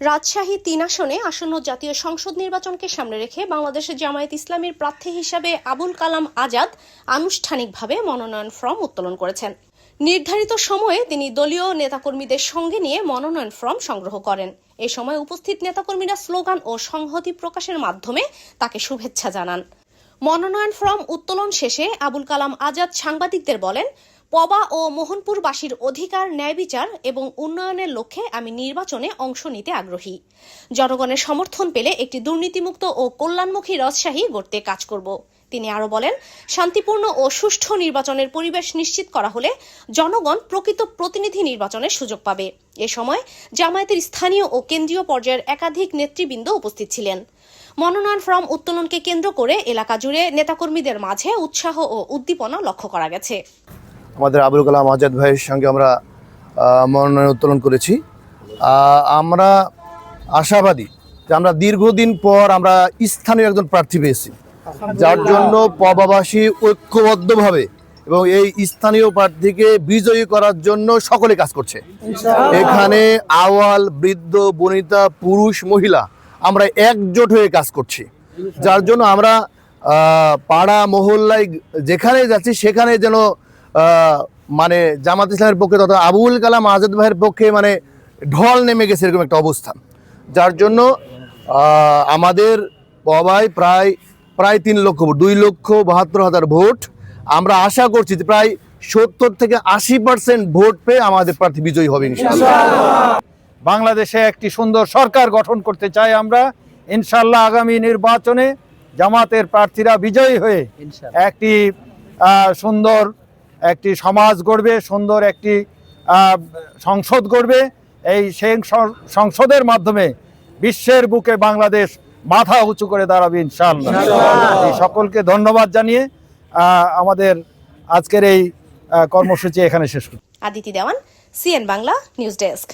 রাজশাহী তিন আসনে আসন্ন জাতীয় সংসদ নির্বাচনকে সামনে রেখে বাংলাদেশের জামায়াত ইসলামীর প্রার্থী হিসাবে আবুল কালাম আজাদ আনুষ্ঠানিকভাবে মনোনয়ন ফর্ম উত্তোলন করেছেন। নির্ধারিত সময়ে তিনি দলীয় নেতাকর্মীদের সঙ্গে নিয়ে মনোনয়ন ফর্ম সংগ্রহ করেন। এ সময় উপস্থিত নেতাকর্মীরা স্লোগান ও সংহতি প্রকাশের মাধ্যমে তাকে শুভেচ্ছা জানান। মনোনয়ন ফর্ম উত্তোলন শেষে আবুল কালাম আজাদ সাংবাদিকদের বলেন পবা ও মোহনপুরবাসীর অধিকার ন্যায় বিচার এবং উন্নয়নের লক্ষ্যে আমি নির্বাচনে অংশ নিতে আগ্রহী। জনগণের সমর্থন পেলে একটি দুর্নীতিমুক্ত ও কল্যাণমুখী রাজশাহী গড়তে কাজ করব। তিনি আরও বলেন, শান্তিপূর্ণ ও সুষ্ঠু নির্বাচনের পরিবেশ নিশ্চিত করা হলে জনগণ প্রকৃত প্রতিনিধি নির্বাচনের সুযোগ পাবে। এ সময় জামায়াতের স্থানীয় ও কেন্দ্রীয় পর্যায়ের একাধিক নেতৃবৃন্দ উপস্থিত ছিলেন। মনোনয়ন ফর্ম উত্তোলনকে কেন্দ্র করে এলাকা জুড়ে নেতাকর্মীদের মাঝে উৎসাহ ও উদ্দীপনা লক্ষ্য করা গেছে। আমাদের আবুল কালাম আজাদ ভাইয়ের সঙ্গে আমরা মনোনয়ন উত্তোলন করেছি। আমরা আশাবাদী যে আমরা দীর্ঘদিন পর আমরা স্থানীয় একজন প্রার্থী পেয়েছি যার জন্য পবাবাসী ঐক্যবদ্ধভাবে এবং এই স্থানীয় প্রার্থীকে বিজয়ী করার জন্য সকলে কাজ করছে। এখানে আওয়াল বৃদ্ধ বনিতা পুরুষ মহিলা আমরা একজোট হয়ে কাজ করছি। যার জন্য আমরা পাড়া মহল্লায় যেখানে যাচ্ছি সেখানে যেন মানে জামাত ইসলামের পক্ষে তথা আবুল কালাম আজাদ ভাইয়ের পক্ষে মানে ঢল নেমে গেছে এরকম একটা অবস্থান। যার জন্য আমাদের পবাই প্রায় প্রায় তিন লক্ষ ভোট দুই লক্ষ বাহাত্তর হাজার ভোট। আমরা আশা করছি যে প্রায় সত্তর থেকে আশি পার্সেন্ট ভোট পেয়ে আমাদের প্রার্থী বিজয়ী হবে ইনশাআল্লাহ। বাংলাদেশে একটি সুন্দর সরকার গঠন করতে চাই আমরা। ইনশাল্লাহ আগামী নির্বাচনে জামাতের প্রার্থীরা বিজয়ী হয়ে একটি সুন্দর একটি সমাজ গড়বে সুন্দর একটি সংসদ গড়বে। এই সেই সংসদের মাধ্যমে বিশ্বের বুকে বাংলাদেশ মাথা উঁচু করে দাঁড়াবে ইনশাল্লাহ এই সকলকে ধন্যবাদ জানিয়ে আমাদের আজকের এই কর্মসূচি এখানে শেষ করছি। Aditi Dewan CN Bangla news desk.